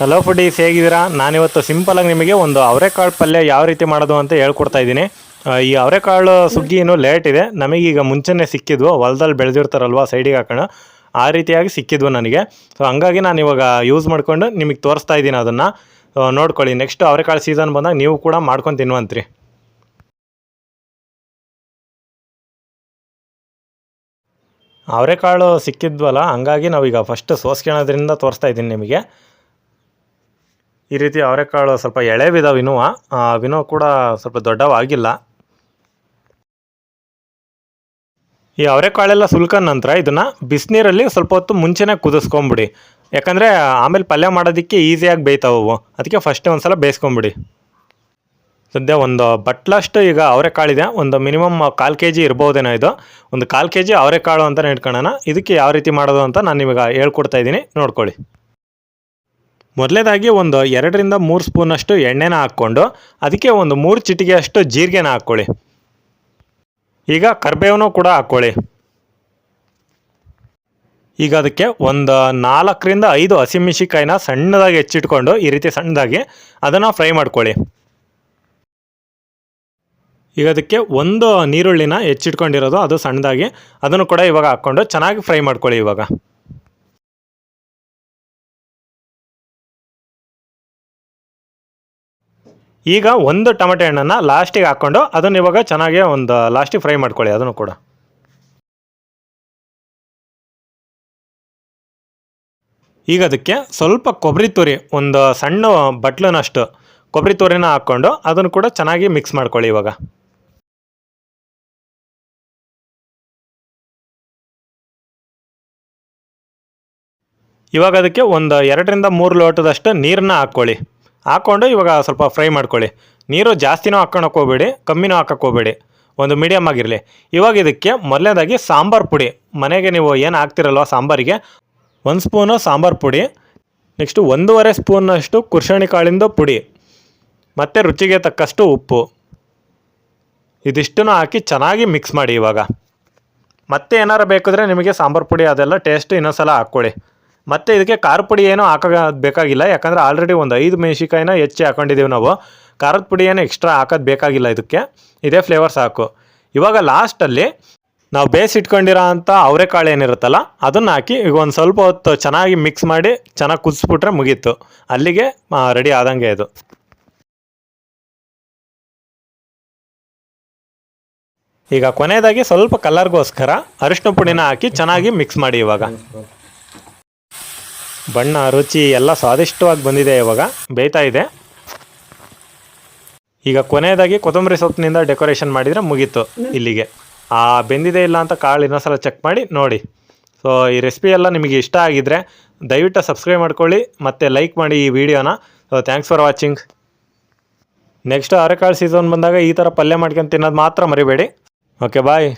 Hello foodies ಹೇಗಿದ್ದೀರಾ? ನಾನಿವತ್ತು ಸಿಂಪಲಾಗಿ ನಿಮಗೆ ಒಂದು ಅವರೆಕಾಳು ಪಲ್ಯ ಯಾವ ರೀತಿ ಮಾಡೋದು ಅಂತ ಹೇಳ್ಕೊಡ್ತಾ ಇದ್ದೀನಿ. ಈ ಅವರೆಕಾಳು ಸುಗ್ಗಿ ಏನು ಲೇಟ್ ಇದೆ. ನಮಗೀಗ ಮುಂಚೆನೇ ಸಿಕ್ಕಿದ್ವು. ಹೊಲದಲ್ಲಿ ಬೆಳೆದಿರ್ತಾರಲ್ವ ಸೈಡಿಗೆ ಹಾಕೋಣ. ಆ ರೀತಿಯಾಗಿ ಸಿಕ್ಕಿದ್ವು ನನಗೆ. ಸೊ ಹಂಗಾಗಿ ನಾನು ಇವಾಗ ಯೂಸ್ ಮಾಡ್ಕೊಂಡು ನಿಮಗೆ ತೋರಿಸ್ತಾ ಇದ್ದೀನಿ ಅದನ್ನು. ನೋಡ್ಕೊಳ್ಳಿ ನೆಕ್ಸ್ಟ್ ಅವರೆಕಾಳು ಸೀಸನ್ ಬಂದಾಗ ನೀವು ಕೂಡ ಮಾಡ್ಕೊಂಡು ತಿನ್ನುವಂತ್ರಿ. ಅವರೆಕಾಳು ಸಿಕ್ಕಿದ್ವಲ್ಲ, ಹಂಗಾಗಿ ನಾವೀಗ ಫಸ್ಟ್ ಸೋಸ್ಕೊಳೋದ್ರಿಂದ ತೋರಿಸ್ತಾ ಇದ್ದೀನಿ ನಿಮಗೆ. ಈ ರೀತಿ ಅವರೆಕಾಳು ಸ್ವಲ್ಪ ಎಳೆವಿದಾವೆ ಇನ್ನೂ ವಿನೋ ಕೂಡ ಸ್ವಲ್ಪ ದೊಡ್ಡವಾಗಿಲ್ಲ. ಈ ಅವರೆಕಾಳೆಲ್ಲ ಸುಲ್ಕ ನಂತರ ಇದನ್ನು ಬಿಸಿನೀರಲ್ಲಿ ಸ್ವಲ್ಪ ಹೊತ್ತು ಮುಂಚೆನೇ ಕುದಿಸ್ಕೊಂಬಿಡಿ. ಯಾಕಂದರೆ ಆಮೇಲೆ ಪಲ್ಯ ಮಾಡೋದಕ್ಕೆ ಈಸಿಯಾಗಿ ಬೇಯ್ತಾವು ಅದಕ್ಕೆ ಫಸ್ಟ್ ಒಂದು ಸಲ ಬೇಯಿಸ್ಕೊಂಬಿಡಿ. ಸದ್ಯ ಒಂದು ಬಟ್ಲಷ್ಟು ಈಗ ಅವರೆಕಾಳಿದೆ. ಒಂದು ಮಿನಿಮಮ್ ಕಾಲು ಕೆ ಜಿ ಇರ್ಬೋದೇನೋ ಇದು. ಒಂದು ಕಾಲು ಕೆ ಜಿ ಅವರೆಕಾಳು ಅಂತಲೇ ಇಟ್ಕೊಳ್ಳೋಣ. ಇದಕ್ಕೆ ಯಾವ ರೀತಿ ಮಾಡೋದು ಅಂತ ನಾನು ನಿಮಗೆ ಹೇಳ್ಕೊಡ್ತಾ ಇದ್ದೀನಿ. ನೋಡ್ಕೊಳ್ಳಿ. ಮೊದಲೇದಾಗಿ ಒಂದು ಎರಡರಿಂದ ಮೂರು ಸ್ಪೂನಷ್ಟು ಎಣ್ಣೆನ ಹಾಕ್ಕೊಂಡು ಅದಕ್ಕೆ ಒಂದು ಮೂರು ಚಿಟಿಗೆಯಷ್ಟು ಜೀರಿಗೆನ ಹಾಕ್ಕೊಳ್ಳಿ. ಈಗ ಕರ್ಬೇವನು ಕೂಡ ಹಾಕ್ಕೊಳ್ಳಿ. ಈಗ ಅದಕ್ಕೆ ಒಂದು ನಾಲ್ಕರಿಂದ ಐದು ಹಸಿಮೆಣಸಿಕಾಯಿನ ಸಣ್ಣದಾಗಿ ಹೆಚ್ಚಿಟ್ಕೊಂಡು ಈ ರೀತಿ ಸಣ್ಣದಾಗಿ ಅದನ್ನು ಫ್ರೈ ಮಾಡ್ಕೊಳ್ಳಿ. ಈಗ ಅದಕ್ಕೆ ಒಂದು ನೀರುಳ್ಳಿನ ಹೆಚ್ಚಿಟ್ಕೊಂಡಿರೋದು ಅದು ಸಣ್ಣದಾಗಿ ಅದನ್ನು ಕೂಡ ಇವಾಗ ಹಾಕ್ಕೊಂಡು ಚೆನ್ನಾಗಿ ಫ್ರೈ ಮಾಡ್ಕೊಳ್ಳಿ ಇವಾಗ. ಈಗ ಒಂದು ಟೊಮೆಟೊ ಹಣ್ಣನ್ನು ಲಾಸ್ಟಿಗೆ ಹಾಕ್ಕೊಂಡು ಅದನ್ನು ಇವಾಗ ಚೆನ್ನಾಗಿ ಒಂದು ಲಾಸ್ಟಿಗೆ ಫ್ರೈ ಮಾಡ್ಕೊಳ್ಳಿ, ಅದನ್ನು ಕೂಡ. ಈಗ ಅದಕ್ಕೆ ಸ್ವಲ್ಪ ಕೊಬ್ಬರಿ ತುರಿ, ಒಂದು ಸಣ್ಣ ಬಟ್ಲನಷ್ಟು ಕೊಬ್ಬರಿ ತುರಿನ ಹಾಕ್ಕೊಂಡು ಅದನ್ನು ಕೂಡ ಚೆನ್ನಾಗಿ ಮಿಕ್ಸ್ ಮಾಡ್ಕೊಳ್ಳಿ ಇವಾಗ. ಇವಾಗ ಅದಕ್ಕೆ ಒಂದು ಎರಡರಿಂದ ಮೂರು ಲೋಟದಷ್ಟು ನೀರನ್ನ ಹಾಕ್ಕೊಳ್ಳಿ. ಹಾಕ್ಕೊಂಡು ಇವಾಗ ಸ್ವಲ್ಪ ಫ್ರೈ ಮಾಡ್ಕೊಳ್ಳಿ. ನೀರು ಜಾಸ್ತಿನೂ ಹಾಕ್ಕೊಳಕ್ಕೆ ಹೋಗ್ಬೇಡಿ, ಕಮ್ಮಿನೂ ಹಾಕಕ್ಕೆ ಹೋಗ್ಬೇಡಿ. ಒಂದು ಮೀಡಿಯಮ್ ಆಗಿರಲಿ. ಇವಾಗ ಇದಕ್ಕೆ ಮೊದಲನೇದಾಗಿ ಸಾಂಬಾರು ಪುಡಿ. ಮನೆಗೆ ನೀವು ಏನು ಹಾಕ್ತಿರಲ್ವ ಸಾಂಬಾರಿಗೆ? ಒಂದು ಸ್ಪೂನು ಸಾಂಬಾರು ಪುಡಿ. ನೆಕ್ಸ್ಟು ಒಂದೂವರೆ ಸ್ಪೂನಷ್ಟು ಕುರ್ಷಣಿ ಕಾಳಿಂದು ಪುಡಿ. ಮತ್ತು ರುಚಿಗೆ ತಕ್ಕಷ್ಟು ಉಪ್ಪು. ಇದಿಷ್ಟನ್ನು ಹಾಕಿ ಚೆನ್ನಾಗಿ ಮಿಕ್ಸ್ ಮಾಡಿ ಇವಾಗ. ಮತ್ತೆ ಏನಾರು ಬೇಕಿದ್ರೆ ನಿಮಗೆ ಸಾಂಬಾರು ಪುಡಿ ಅದೆಲ್ಲ ಟೇಸ್ಟ್ ಇನ್ನೊಂದು ಸಲ ಹಾಕ್ಕೊಳ್ಳಿ. ಮತ್ತು ಇದಕ್ಕೆ ಖಾರ ಪುಡಿ ಏನೂ ಬೇಕಾಗಿಲ್ಲ, ಯಾಕಂದರೆ ಆಲ್ರೆಡಿ ಒಂದು ಐದು ಮೆಣಸಿಕಾಯಿನ ಹೆಚ್ಚಿ ಹಾಕೊಂಡಿದ್ದೀವಿ ನಾವು. ಖಾರದ ಪುಡಿ ಏನು ಎಕ್ಸ್ಟ್ರಾ ಹಾಕೋದು ಬೇಕಾಗಿಲ್ಲ ಇದಕ್ಕೆ. ಇದೇ ಫ್ಲೇವರ್ ಸಾಕು. ಇವಾಗ ಲಾಸ್ಟಲ್ಲಿ ನಾವು ಬೇಯಿಸಿಟ್ಕೊಂಡಿರೋ ಅಂಥ ಅವರೆಕಾಳು ಏನಿರುತ್ತಲ್ಲ, ಅದನ್ನು ಹಾಕಿ ಈಗ ಒಂದು ಸ್ವಲ್ಪ ಹೊತ್ತು ಚೆನ್ನಾಗಿ ಮಿಕ್ಸ್ ಮಾಡಿ ಚೆನ್ನಾಗಿ ಕುದಿಸ್ಬಿಟ್ರೆ ಮುಗೀತು. ಅಲ್ಲಿಗೆ ರೆಡಿ ಆದಂಗೆ ಇದು. ಈಗ ಕೊನೆಯದಾಗಿ ಸ್ವಲ್ಪ ಕಲರ್ಗೋಸ್ಕರ ಅರಿಶಿನ ಪುಡಿನ ಹಾಕಿ ಚೆನ್ನಾಗಿ ಮಿಕ್ಸ್ ಮಾಡಿ ಇವಾಗ. ಬಣ್ಣ, ರುಚಿ ಎಲ್ಲ ಸ್ವಾದಿಷ್ಟವಾಗಿ ಬಂದಿದೆ ಇವಾಗ. ಬೇಯ್ತಾ ಇದೆ. ಈಗ ಕೊನೆಯದಾಗಿ ಕೊತ್ತಂಬರಿ ಸೊಪ್ಪಿನಿಂದ ಡೆಕೋರೇಷನ್ ಮಾಡಿದರೆ ಮುಗೀತು ಇಲ್ಲಿಗೆ. ಆ ಬೆಂದಿದೆ ಇಲ್ಲ ಅಂತ ಕಾಳು ಇನ್ನೊಂದ್ಸಲ ಚೆಕ್ ಮಾಡಿ, ನೋಡಿ. ಸೊ ಈ ರೆಸಿಪಿ ಎಲ್ಲ ನಿಮಗೆ ಇಷ್ಟ ಆಗಿದ್ದರೆ ದಯವಿಟ್ಟು ಸಬ್ಸ್ಕ್ರೈಬ್ ಮಾಡ್ಕೊಳ್ಳಿ, ಮತ್ತು ಲೈಕ್ ಮಾಡಿ ಈ ವಿಡಿಯೋನ so thanks for watching next ಅರೆಕಾಳು season ಬಂದಾಗ ಈ ಥರ ಪಲ್ಯ ಮಾಡ್ಕೊಂಡು ತಿನ್ನೋದು ಮಾತ್ರ ಮರಿಬೇಡಿ. Okay bye